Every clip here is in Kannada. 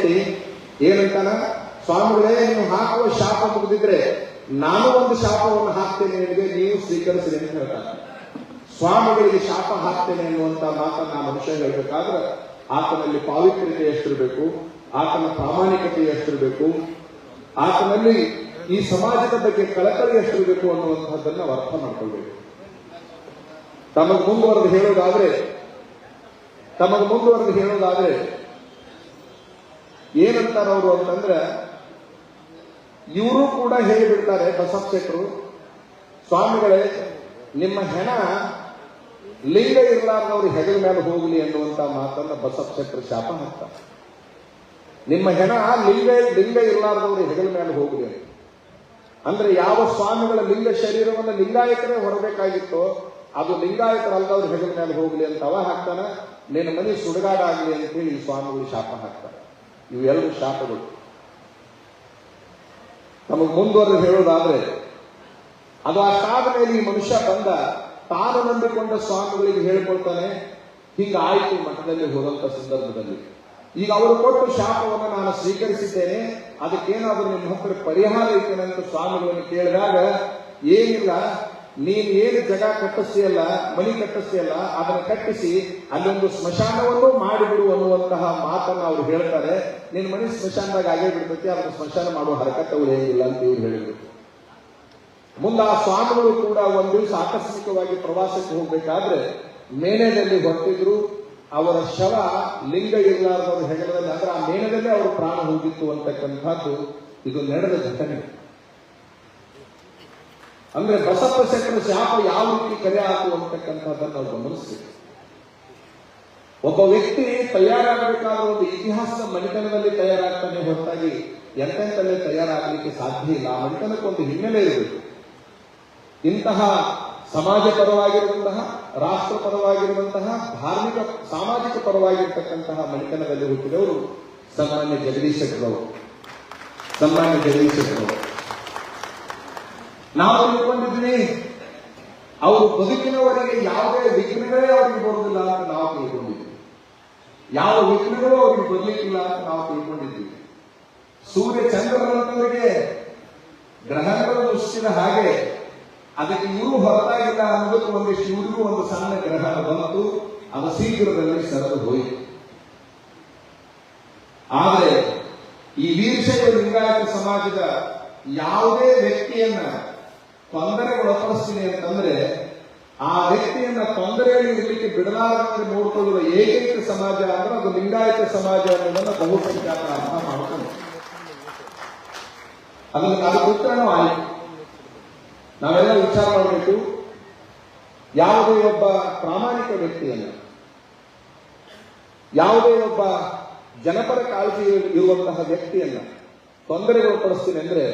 ಶೆಟ್ಟಿ ಏನಂತಾನ? ಸ್ವಾಮಿಗಳೇ, ನೀವು ಹಾಕುವ ಶಾಪ ಮುಗಿದಿದ್ರೆ ನಾನು ಒಂದು ಶಾಪವನ್ನು ಹಾಕ್ತೇನೆ ನಿಮಗೆ ನೀವು ಸ್ವೀಕರಿಸಿದೆ ಅಂತ ಹೇಳ್ತಾನೆ ಸ್ವಾಮಿಗಳಿಗೆ ಶಾಪ ಹಾಕ್ತೇನೆ ಅನ್ನುವಂತ ಮಾತನ್ನ ಮನುಷ್ಯ ಹೇಳ್ಬೇಕಾದ್ರೆ, ಆತನಲ್ಲಿ ಪಾವಿತ್ರ್ಯತೆ ಎಷ್ಟಿರಬೇಕು, ಆತನ ಪ್ರಾಮಾಣಿಕತೆ ಎಷ್ಟಿರಬೇಕು, ಆತನಲ್ಲಿ ಈ ಸಮಾಜದ ಬಗ್ಗೆ ಕಳಕಳಿ ಎಷ್ಟಿರಬೇಕು ಅನ್ನುವಂತಹದ್ದನ್ನ ಅರ್ಥ ಮಾಡ್ಕೊಳ್ಬೇಕು. ತಮಗೆ ಮುಂದುವರೆದು ಹೇಳೋದಾದ್ರೆ, ತಮಗೆ ಮುಂದುವರೆದು ಹೇಳೋದಾದ್ರೆ ಏನಂತಾರ ಅವರು ಅಂತಂದ್ರೆ, ಇವರು ಕೂಡ ಹೇಳಿಬಿಡ್ತಾರೆ ಬಸಪ್ಸೆಟ್ರು ಸ್ವಾಮಿಗಳೇ, ನಿಮ್ಮ ಹೆಣ ಲಿಂಗ ಇರಲಾರ್ದವ್ರು ಹೆಗಲ ಮೇಲೆ ಹೋಗಲಿ ಅನ್ನುವಂತ ಮಾತನ್ನ ಬಸಪ್ಸೆಟ್ರು ಶಾಪ ಹಾಕ್ತಾರೆ ನಿಮ್ಮ ಹೆಣ ಲಿಂಗ ಲಿಂಗ ಇರಲಾರ್ದವ್ರು ಹೆಗಲ ಮೇಲೆ ಹೋಗಲಿ ಅಂದ್ರೆ ಯಾವ ಸ್ವಾಮಿಗಳ ಲಿಂಗ ಶರೀರವನ್ನು ಲಿಂಗಾಯತರೇ ಹೊರಬೇಕಾಗಿತ್ತೋ, ಅದು ಲಿಂಗಾಯತರಲ್ಲದವ್ರು ಹೆಗಲ ಮೇಲೆ ಹೋಗಲಿ ಅಂತ ಅವ ಹಾಕ್ತಾನೆ, ನಿನ್ನ ಮನೆ ಸುಡುಗಾಡಾಗ್ಲಿ ಅಂತ ಹೇಳಿ ಈ ಸ್ವಾಮಿಗಳು ಶಾಪ ಹಾಕ್ತಾರೆ. ಇವೆರಡು ಶಾಪಗಳು. ನಮಗೆ ಮುಂದುವರೆದು ಹೇಳೋದಾದ್ರೆ ಅದು ಅಷ್ಟಾದ ಮೇಲೆ ಈ ಮನುಷ್ಯ ಬಂದ, ತಾನು ನಂಬಿಕೊಂಡ ಸ್ವಾಮಿಗಳಿಗೆ ಹೇಳ್ಕೊಳ್ತಾನೆ, ಹಿಂಗಾಯ್ತು ಮಠದಲ್ಲಿ ಹೋದಂತ ಸಂದರ್ಭದಲ್ಲಿ. ಈಗ ಅವರು ಕೊಟ್ಟು ಶಾಪವನ್ನು ನಾನು ಸ್ವೀಕರಿಸಿದ್ದೇನೆ, ಅದಕ್ಕೇನಾದರೂ ನಿಮ್ಮ ಹತ್ರ ಪರಿಹಾರ ಇತ್ತೇನೆ ಅಂತ ಸ್ವಾಮಿಗಳನ್ನು ಕೇಳಿದಾಗ, ಏನಿಲ್ಲ ನೀನ್ ಏನು ಜಗ ಕಟ್ಟಿಸಿಯಲ್ಲ ಮನಿ ಕಟ್ಟಿಸಿಯಲ್ಲ, ಅದನ್ನು ಕಟ್ಟಿಸಿ, ಅಲ್ಲೊಂದು ಸ್ಮಶಾನವನ್ನು ಮಾಡಿಬಿಡು ಅನ್ನುವಂತಹ ಮಾತನ್ನು ಅವ್ರು ಹೇಳ್ತಾರೆ. ನಿನ್ನ ಮನಿ ಸ್ಮಶಾನದಾಗ ಆಗೇ ಬಿಡ್ತೈತಿ, ಅದನ್ನು ಸ್ಮಶಾನ ಮಾಡುವ ಹರಕತ್ತ ಏನಿಲ್ಲ ಅಂತ ಇವ್ರು ಹೇಳಿದ್ರು. ಮುಂದೆ ಆ ಸ್ವಾಮಿಗಳು ಕೂಡ ಒಂದು ದಿವಸ ಆಕಸ್ಮಿಕವಾಗಿ ಪ್ರವಾಸಕ್ಕೆ ಹೋಗ್ಬೇಕಾದ್ರೆ ಮೇಣದಲ್ಲಿ ಹೊರಟಿದ್ರು. ಅವರ ಶವ ಲಿಂಗ ಇಲ್ಲಾರದವರು ಹೆಗಲದಲ್ಲಿ, ಅಂದ್ರೆ ಆ ಮೇಣದಲ್ಲೇ ಅವರು ಪ್ರಾಣ ಹೋಗಿತ್ತು ಅಂತಕ್ಕಂಥದ್ದು ಇದು ನಡೆದ ಘಟನೆ. ಅಂದ್ರೆ ಬಸಪ್ಪ ಶೆಟ್ಟರ ಶಾಪ ಯಾವ ರೀತಿ ಕರೆ ಹಾಕು ಅಂತಕ್ಕಂಥದ್ದನ್ನು ನಾವು ಗಮನಿಸ್ತೀವಿ ಒಬ್ಬ ವ್ಯಕ್ತಿ ತಯಾರಾಗಬೇಕಾದ ಒಂದು ಇತಿಹಾಸ ಮನೆತನದಲ್ಲಿ ತಯಾರಾಗ್ತಾನೆ ಹೊರತಾಗಿ ಎಂತೆಂತಲ್ಲೇ ತಯಾರಾಗಲಿಕ್ಕೆ ಸಾಧ್ಯ ಇಲ್ಲ. ಆ ಮನೆತನಕ್ಕೊಂದು ಹಿನ್ನೆಲೆ ಇರಬೇಕು. ಇಂತಹ ಸಮಾಜ ಪರವಾಗಿರುವಂತಹ ರಾಷ್ಟ್ರ ಪರವಾಗಿರುವಂತಹ ಧಾರ್ಮಿಕ, ಸಾಮಾಜಿಕ ಪರವಾಗಿರ್ತಕ್ಕಂತಹ ಮನೆತನದಲ್ಲಿ ಹುಟ್ಟಿದವರು ಸನ್ಮಾನ್ಯ ಜಗದೀಶ್ ಶೆಟ್ಟರವರು ಸನ್ಮಾನ್ಯ ಜಗದೀಶ್ ಶೆಟ್ಟರವರು ನಾವು ತಿಳ್ಕೊಂಡಿದ್ದೀನಿ. ಅವರು ಬದುಕಿನವರೆಗೆ ಯಾವುದೇ ವಿಘ್ನಗಳೇ ಅವರಿಗೆ ಬರುವುದಿಲ್ಲ ಅಂತ ನಾವು ತಿಳ್ಕೊಂಡಿದ್ದೀವಿ. ಯಾವ ವಿಘ್ನಗಳು ಅವರಿಗೆ ಬರಲಿಕ್ಕಿಲ್ಲ ಅಂತ ನಾವು ತಿಳ್ಕೊಂಡಿದ್ದೀವಿ. ಸೂರ್ಯ ಚಂದ್ರನಂತವರಿಗೆ ಗ್ರಹಗಳ ದೃಷ್ಟಿನ ಹಾಗೆ ಅದಕ್ಕೆ ಇವರು ಹೊರತಾಗಿಲ್ಲ ಅನ್ನೋದಕ್ಕೆ ಒಂದಿಷ್ಟು ಇವರಿಗೂ ಒಂದು ಸಣ್ಣ ಗ್ರಹ ಬಂತು. ಅದು ಶೀಘ್ರದಲ್ಲಿ ಸರದು ಹೋಯಿತು. ಆದರೆ ಈ ವೀರಶೈವ ಲಿಂಗಾಯತ ಸಮಾಜದ ಯಾವುದೇ ವ್ಯಕ್ತಿಯನ್ನ ತೊಂದರೆಗೊಳಪಡಿಸ್ತೀನಿ ಅಂತಂದ್ರೆ ಆ ವ್ಯಕ್ತಿಯನ್ನ ತೊಂದರೆಯಲ್ಲಿ ಇರಲಿಕ್ಕೆ ಬಿಡಲಾರದಂತೆ ನೋಡ್ಕೊಳ್ಳುವ ಏಕೈಕ ಸಮಾಜ ಅಂದ್ರೆ ಅದು ಲಿಂಗಾಯತ ಸಮಾಜ ಅನ್ನೋದನ್ನ ಬಹುಸಂಖ್ಯಾತ ಅರ್ಥ ಮಾಡ್ಕೊಂಡು. ಅದನ್ನ ಅದು ಉತ್ತರನೂ ಆಯ್ತು. ನಾವೆಲ್ಲ ವಿಚಾರ ಮಾಡಬೇಕು ಯಾವುದೇ ಒಬ್ಬ ಪ್ರಾಮಾಣಿಕ ವ್ಯಕ್ತಿಯನ್ನ, ಯಾವುದೇ ಒಬ್ಬ ಜನಪರ ಕಾಳಜಿ ಇರುವಂತಹ ವ್ಯಕ್ತಿಯನ್ನ ತೊಂದರೆಗೊಳಪಡಿಸ್ತೀನಿ ಅಂದ್ರೆ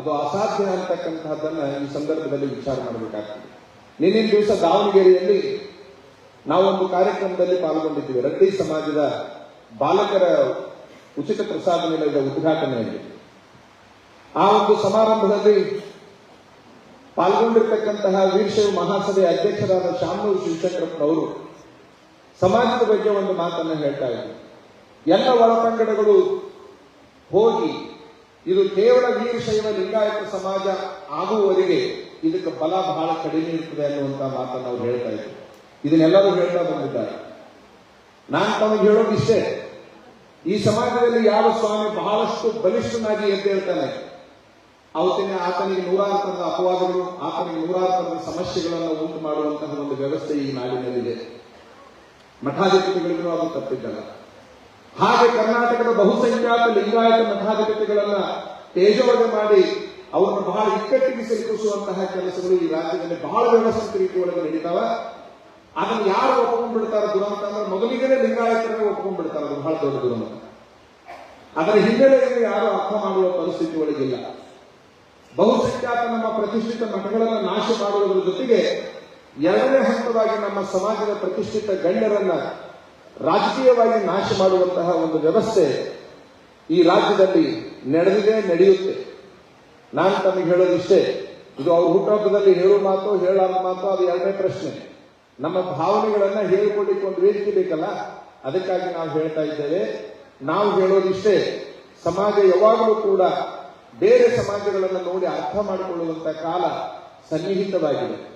ಅದು ಅಸಾಧ್ಯ ಅಂತಕ್ಕಂತಹದ್ದನ್ನ ಈ ಸಂದರ್ಭದಲ್ಲಿ ವಿಚಾರ ಮಾಡಬೇಕಾಗ್ತದೆ. ನಿನ್ನೆ ದಿವಸ ದಾವಣಗೆರೆಯಲ್ಲಿ ನಾವೊಂದು ಕಾರ್ಯಕ್ರಮದಲ್ಲಿ ಪಾಲ್ಗೊಂಡಿದ್ದೀವಿ. ರೆಡ್ಡಿ ಸಮಾಜದ ಬಾಲಕರ ಉಚಿತ ಪ್ರಸಾದ ನಿಲಯದ ಉದ್ಘಾಟನೆಯಲ್ಲಿ. ಆ ಒಂದು ಸಮಾರಂಭದಲ್ಲಿ ಪಾಲ್ಗೊಂಡಿರ್ತಕ್ಕಂತಹ ವೀರಶೈವ ಮಹಾಸಭೆಯ ಅಧ್ಯಕ್ಷರಾದ ಶಾಮನೂರು ಶಿವಶಂಕರಪ್ಪನವರು ಸಮಾಜದ ಬಗ್ಗೆ ಒಂದು ಮಾತನ್ನ ಹೇಳ್ತಾ ಇದ್ದರು. ಎಲ್ಲ ಒಳಪಂಗಡಗಳು ಹೋಗಿ ಇದು ಕೇವಲ ವೀರಶೈವ ಲಿಂಗಾಯತ ಸಮಾಜ ಆಗುವವರೆಗೆ ಇದಕ್ಕೆ ಬಲ ಬಹಳ ಕಡಿಮೆ ಇರ್ತದೆ ಅನ್ನುವಂತ ಮಾತನ್ನು ಅವ್ರು ಹೇಳ್ತಾ ಇದ್ರು. ಇದನ್ನೆಲ್ಲರೂ ಹೇಳ್ತಾ ಬಂದಿದ್ದಾರೆ. ನಾನು ತಮಗೆ ಹೇಳೋದಿಷ್ಟೇ ಈ ಸಮಾಜದಲ್ಲಿ ಯಾವ ಸ್ವಾಮಿ ಬಹಳಷ್ಟು ಬಲಿಷ್ಠನಾಗಿ ಎದ್ದೇಳ್ತಾನೆ ಅವತ್ತಿನ ಆತನಿಗೆ ನೂರಾರು ತರದ ಅಪವಾದಗಳು, ಆತನಿಗೆ ನೂರಾರು ತರದ ಸಮಸ್ಯೆಗಳನ್ನು ಉಂಟು ಮಾಡುವಂತಹ ಒಂದು ವ್ಯವಸ್ಥೆ ಈ ನಾಡಿನಲ್ಲಿದೆ. ಮಠಾಧಿಪತಿಗಳಿಗೂ ಅದು ತಪ್ಪಿದ್ದಲ್ಲ. ಹಾಗೆ ಕರ್ನಾಟಕದ ಬಹುಸಂಖ್ಯಾತ ಲಿಂಗಾಯತ ಮಠಾಧಿಪತಿಗಳನ್ನ ತೇಜೋವಧೆ ಮಾಡಿ ಅವರನ್ನು ಬಹಳ ಇಕ್ಕಟ್ಟಿಗೆ ಸಿಲುಕಿಸುವಂತಹ ಕೆಲಸಗಳು ಈ ರಾಜ್ಯದಲ್ಲಿ ಬಹಳ ವ್ಯವಸ್ಥಿತ ರೀತಿಯೊಳಗೆ ನಡೀತಾವ. ಅದನ್ನು ಯಾರು ಒಪ್ಕೊಂಡ್ಬಿಡ್ತಾರ ದುರಂತ ಅಂದ್ರೆ ಮೊದಲಿಗೆ ಲಿಂಗಾಯತರೇ ಒಪ್ಕೊಂಡ್ಬಿಡ್ತಾರ. ಅದು ಬಹಳ ದೊಡ್ಡ ದುರಂತ. ಅದರ ಹಿನ್ನೆಲೆಯಲ್ಲಿ ಯಾರು ಅರ್ಥ ಮಾಡುವ ಪರಿಸ್ಥಿತಿ ಒಳಗಿಲ್ಲ ಬಹುಸಂಖ್ಯಾತ ನಮ್ಮ ಪ್ರತಿಷ್ಠಿತ ಮಠಗಳನ್ನು ನಾಶ ಮಾಡುವುದರ ಜೊತೆಗೆ ಎರಡನೇ ಹಂತವಾಗಿ ನಮ್ಮ ಸಮಾಜದ ಪ್ರತಿಷ್ಠಿತ ಗಣ್ಯರನ್ನ ರಾಜಕೀಯವಾಗಿ ನಾಶ ಮಾಡುವಂತಹ ಒಂದು ವ್ಯವಸ್ಥೆ ಈ ರಾಜ್ಯದಲ್ಲಿ ನಡೆದಿದೆ, ನಡೆಯುತ್ತೆ. ನಾನು ತಮಗೆ ಹೇಳೋದಿಷ್ಟೇ, ಇದು ಅವ್ರ ಹುಟ್ಟುಹಬ್ಬದಲ್ಲಿ ಹೇಳೋ ಮಾತು ಹೇಳಾದ ಮಾತು, ಅದು ಎರಡನೇ ಪ್ರಶ್ನೆ. ನಮ್ಮ ಭಾವನೆಗಳನ್ನ ಹೇಳಿಕೊಳ್ಳಿಕ್ಕೆ ಒಂದು ವೇದಿಕೆ ಬೇಕಲ್ಲ? ಅದಕ್ಕಾಗಿ ನಾವು ಹೇಳ್ತಾ ಇದ್ದೇವೆ. ನಾವು ಹೇಳೋದಿಷ್ಟೇ, ಸಮಾಜ ಯಾವಾಗಲೂ ಕೂಡ ಬೇರೆ ಸಮಾಜಗಳನ್ನು ನೋಡಿ ಅರ್ಥ ಮಾಡಿಕೊಳ್ಳುವಂತ ಕಾಲ ಸನ್ನಿಹಿತವಾಗಿದೆ.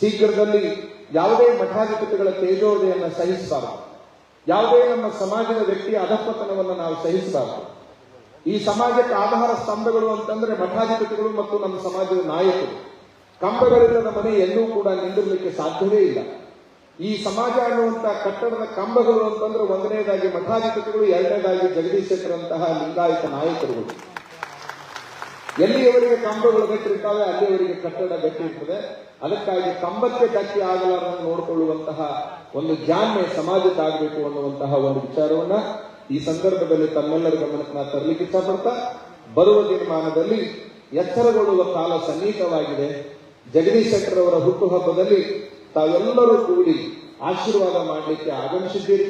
ಶೀಘ್ರದಲ್ಲಿ ಯಾವುದೇ ಮಠಾಧಿಪತಿಗಳ ತೇಜೋದಯನ್ನ ಸಹಿಸಬಾರದು. ಯಾವುದೇ ನಮ್ಮ ಸಮಾಜದ ವ್ಯಕ್ತಿಯ ಅಧಪತನವನ್ನು ನಾವು ಸಹಿಸಬಾರದು. ಈ ಸಮಾಜಕ್ಕೆ ಆಧಾರ ಸ್ತಂಭಗಳು ಅಂತಂದ್ರೆ ಮಠಾಧಿಪತಿಗಳು ಮತ್ತು ನಮ್ಮ ಸಮಾಜದ ನಾಯಕರು. ಕಂಬಗಳಿಲ್ಲದ ಮನೆ ಎಲ್ಲೂ ಕೂಡ ನಿಂದಿರಲಿಕ್ಕೆ ಸಾಧ್ಯವೇ ಇಲ್ಲ. ಈ ಸಮಾಜ ಅನ್ನುವಂತ ಕಟ್ಟಡದ ಕಂಬಗಳು ಅಂತಂದ್ರೆ ಒಂದನೇದಾಗಿ ಮಠಾಧಿಪತಿಗಳು, ಎರಡನೇದಾಗಿ ಜಗದೀಶ್ ಶೆಟ್ಟರಂತಹ ಲಿಂಗಾಯತ ನಾಯಕರುಗಳು. ಎಲ್ಲಿಯವರಿಗೆ ಕಂಬಗಳು ಗಟ್ಟಿರ್ತಾವೆ, ಅಲ್ಲಿಯವರಿಗೆ ಕಟ್ಟಡ ಗಟ್ಟಿರ್ತದೆ. ಅದಕ್ಕಾಗಿ ಕಂಬಕ್ಕೆ ಧಕ್ಕೆ ಆಗಲಾರನ್ನು ನೋಡಿಕೊಳ್ಳುವಂತಹ ಒಂದು ಜಾಣ್ಮೆ ಸಮಾಜಕ್ಕಾಗಬೇಕು ಅನ್ನುವಂತಹ ಒಂದು ವಿಚಾರವನ್ನ ಈ ಸಂದರ್ಭದಲ್ಲಿ ತಮ್ಮೆಲ್ಲರ ಗಮನಕ್ಕೆ ತರಲಿಕ್ಕೆ ಇಷ್ಟಪಡ್ತಾ ಬರುವ ದಿನಮಾನದಲ್ಲಿ ಎಚ್ಚರಗೊಳ್ಳುವ ಕಾಲ ಸನ್ನಿಹಿತವಾಗಿದೆ. ಜಗದೀಶ್ ಶೆಟ್ಟರ್ ಅವರ ಹುಟ್ಟುಹಬ್ಬದಲ್ಲಿ ತಾವೆಲ್ಲರೂ ಕೂಡಿ ಆಶೀರ್ವಾದ ಮಾಡಲಿಕ್ಕೆ ಆಗಮಿಸಿದ್ದೀರಿ.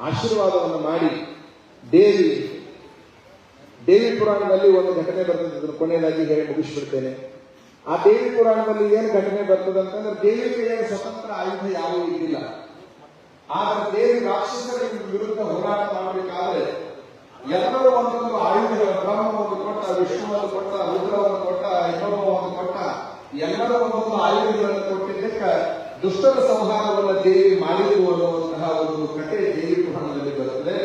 ಆಶೀರ್ವಾದವನ್ನು ಮಾಡಿ ದೇವಿ ದೇವಿ ಪುರಾಣದಲ್ಲಿ ಒಂದು ಘಟನೆ ಬರ್ತದೆ ಕೊನೆಯದಾಗಿ ಹೇಳಿ ಮುಗಿಸ್ಬಿಡ್ತೇನೆ. ಆ ದೇವಿ ಪುರಾಣದಲ್ಲಿ ಏನು ಘಟನೆ ಬರ್ತದೆ ಅಂತಂದ್ರೆ ಏನು ಸ್ವತಂತ್ರ ಆಯುಧ ಯಾರೂ ಇದ್ದಿಲ್ಲ. ಆದ್ರೆ ದೇವಿ ರಾಕ್ಷಸರ ವಿರುದ್ಧ ಹೋರಾಟ ಮಾಡಬೇಕಾದ್ರೆ ಎಲ್ಲರೂ ಒಂದೊಂದು ಆಯುಧ, ಬ್ರಹ್ಮವನ್ನು ಕೊಟ್ಟ, ವಿಷ್ಣುವನ್ನು ಕೊಟ್ಟ, ರುದ್ರವನ್ನು ಕೊಟ್ಟ ಇನ್ನೊಬ್ಬ ಒಂದು ಕೊಟ್ಟ ಎಲ್ಲರೂ ಒಂದೊಂದು ಆಯುಧಗಳನ್ನು ಕೊಟ್ಟಿದ್ದಕ್ಕೆ ದುಷ್ಟರ ಸಂಹಾರವನ್ನು ದೇವಿ ಮಾಡಿದ್ರು ಅನ್ನುವಂತಹ ಒಂದು ಕಥೆ ದೇವಿ ಪುರಾಣದಲ್ಲಿ ಬರುತ್ತದೆ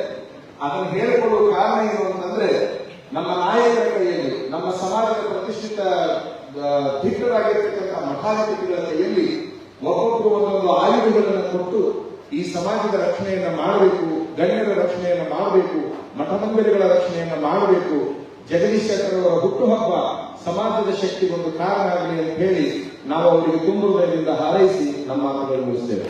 ಅದನ್ನು ಹೇಳಿಕೊಳ್ಳುವ ಕಾರಣ ಏನು ಅಂತಂದ್ರೆ ನಮ್ಮ ನಾಯಕರ ಕೈಯಲ್ಲಿ, ನಮ್ಮ ಸಮಾಜದ ಪ್ರತಿಷ್ಠಿತ ಆ, ಮಠಾಧಿಪತಿಗಳನ್ನ ಎಲ್ಲಿ ಒಬ್ಬೊಬ್ಬರು ಒಂದೊಂದು ಆಯುಧಗಳನ್ನು ಕೊಟ್ಟು ಈ ಸಮಾಜದ ರಕ್ಷಣೆಯನ್ನು ಮಾಡಬೇಕು ಗಣ್ಯರ ರಕ್ಷಣೆಯನ್ನು ಮಾಡಬೇಕು ಮಠಮಂದಿರಗಳ ರಕ್ಷಣೆಯನ್ನು ಮಾಡಬೇಕು ಜಗದೀಶ್ ಶೆಟ್ಟರವರ ಹುಟ್ಟುಹಬ್ಬ ಸಮಾಜದ ಶಕ್ತಿ ಒಂದು ಕಾರಣ ಆಗಲಿ ಅಂತ ಹೇಳಿ ನಾವು ಅವರಿಗೆ ತುಂಬುವುದರಿಂದ ಹಾರೈಸಿ ನಮ್ಮ ಮಾತುಗಳನ್ನು ಮುಗಿಸ್ತೇವೆ.